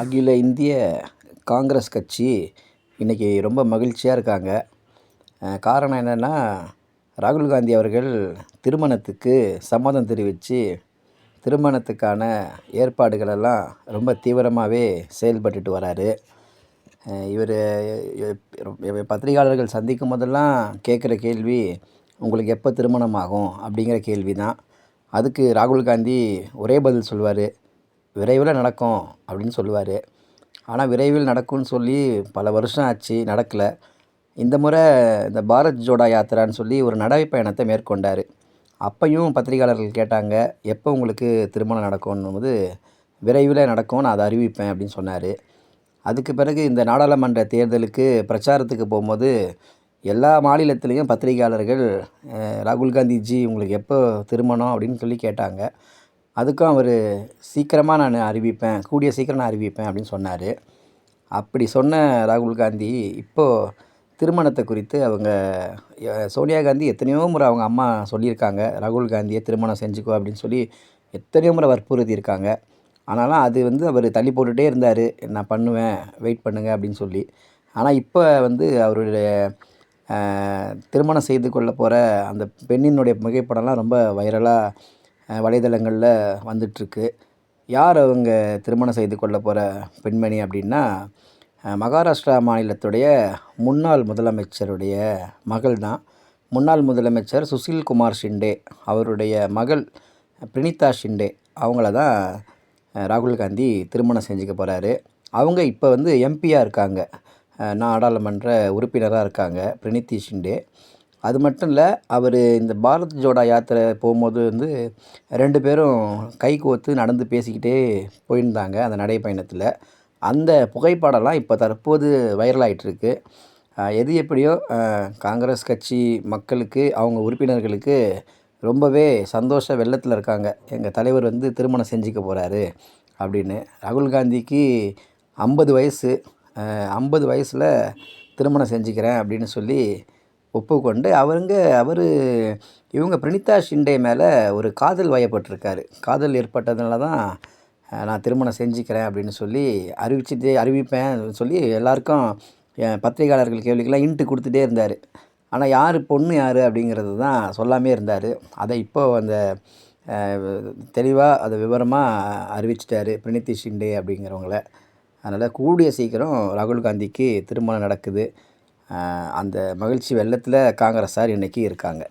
அகில இந்திய காங்கிரஸ் கட்சி இன்றைக்கி ரொம்ப மகிழ்ச்சியாக இருக்காங்க. காரணம் என்னென்னா ராகுல் காந்தி அவர்கள் திருமணத்துக்கு சம்மதம் தெரிவித்து திருமணத்துக்கான ஏற்பாடுகளெல்லாம் ரொம்ப தீவிரமாகவே செயல்பட்டுட்டு வராரு. இவர் பத்திரிகையாளர்கள் சந்திக்கும் போதெல்லாம் கேட்குற கேள்வி உங்களுக்கு எப்போ திருமணம் ஆகும் அப்படிங்கிற கேள்வி தான் அதுக்கு ராகுல் காந்தி ஒரே பதில் சொல்வார். விரைவில் நடக்கும் அப்படின்னு சொல்லுவார். ஆனால் விரைவில் நடக்கும்னு சொல்லி பல வருஷம் ஆச்சு நடக்கலை. இந்த முறை இந்த பாரத் ஜோடா யாத்திரான்னு சொல்லி ஒரு நடைப்பயணத்தை மேற்கொண்டார். அப்பையும் பத்திரிகையாளர்கள் கேட்டாங்க எப்போ உங்களுக்கு திருமணம் நடக்கும்னும் போது விரைவில் நடக்கும் நான் அதை அறிவிப்பேன் அப்படின்னு சொன்னார். அதுக்கு பிறகு இந்த நாடாளுமன்ற தேர்தலுக்கு பிரச்சாரத்துக்கு போகும்போது எல்லா மாநிலத்திலையும் பத்திரிகையாளர்கள் ராகுல் காந்திஜி உங்களுக்கு எப்போ திருமணம்? அப்படின்னு சொல்லி கேட்டாங்க. அதுக்கும் அவர் சீக்கிரமாக நான் அறிவிப்பேன் கூடிய சீக்கிரம் நான் அறிவிப்பேன் அப்படின்னு சொன்னார். அப்படி சொன்ன ராகுல் காந்தி இப்போது திருமணத்தை குறித்து அவங்க சோனியா காந்தி எத்தனையோ முறை அவங்க அம்மா சொல்லியிருக்காங்க ராகுல் காந்தியை திருமணம் செஞ்சுக்கோ அப்படின்னு சொல்லி எத்தனையோ முறை வற்புறுத்தி இருக்காங்க ஆனாலும் அது வந்து அவர் தள்ளி போட்டுகிட்டே இருந்தார் நான் பண்ணுவேன் வெயிட் பண்ணுங்கள் அப்படின்னு சொல்லி. ஆனால் இப்போ வந்து அவருடைய திருமணம் செய்து கொள்ள போகிற அந்த பெண்ணினுடைய புகைப்படம்லாம் ரொம்ப வைரலாக வலைதளங்களில் வந்துட்டுருக்கு யார் அவங்க திருமணம் செய்து கொள்ள போகிற பெண்மணி அப்படின்னா மகாராஷ்டிரா மாநிலத்துடைய முன்னாள் முதலமைச்சருடைய மகள் தான் முன்னாள் முதலமைச்சர் சுசில் குமார் ஷிண்டே அவருடைய மகள் பிரினிதா ஷிண்டே அவங்கள தான் ராகுல் காந்தி திருமணம் செஞ்சுக்க போகிறாரு அவங்க இப்போ வந்து எம்பியாக இருக்காங்க. நாடாளுமன்ற உறுப்பினராக இருக்காங்க பிரினித்தி ஷிண்டே. அது மட்டும் இல்லை அவர் இந்த பாரத் ஜோடா யாத்திரை போகும்போது வந்து ரெண்டு பேரும் கை கோர்த்து நடந்து பேசிக்கிட்டே போயிருந்தாங்க அந்த நடைப்பயணத்தில். அந்த புகைப்படம்லாம் இப்போ தற்போது வைரலாகிட்டுருக்கு எது எப்படியோ காங்கிரஸ் கட்சி மக்களுக்கு அவங்க உறுப்பினர்களுக்கு ரொம்பவே சந்தோஷ வெள்ளத்தில் இருக்காங்க. எங்கள் தலைவர் வந்து திருமணம் செஞ்சுக்க போகிறாரு அப்படின்னு. ராகுல் காந்திக்கு ஐம்பது வயசு. ஐம்பது வயசில் திருமணம் செஞ்சுக்கிறேன் அப்படின்னு சொல்லி ஒப்புக்கொண்டு அவருங்க அவர் இவங்க பிரினிதா ஷிண்டே மேலே ஒரு காதல் வயப்பட்டிருக்காரு. காதல் ஏற்பட்டதுனால தான் நான் திருமணம் செஞ்சுக்கிறேன் அப்படின்னு சொல்லி அறிவிச்சுட்டே அறிவிப்பேன் சொல்லி எல்லாருக்கும் பத்திரிகையாளர்கள் கேள்விக்கெல்லாம் இன்ட்டு கொடுத்துட்டே இருந்தார். ஆனால் யார் பொண்ணு யார் அப்படிங்கிறது தான் சொல்லாமே இருந்தார். அதை இப்போ அந்த தெளிவாக அதை விவரமாக அறிவிச்சிட்டாரு பிரணீத்தி ஷிண்டே அப்படிங்கிறவங்கள. அதனால் கூடிய சீக்கிரம் ராகுல் காந்திக்கு திருமணம் நடக்குது. அந்த மகிழ்ச்சி வெள்ளத்தில் காங்கிரஸார் இன்றைக்கி இருக்காங்க.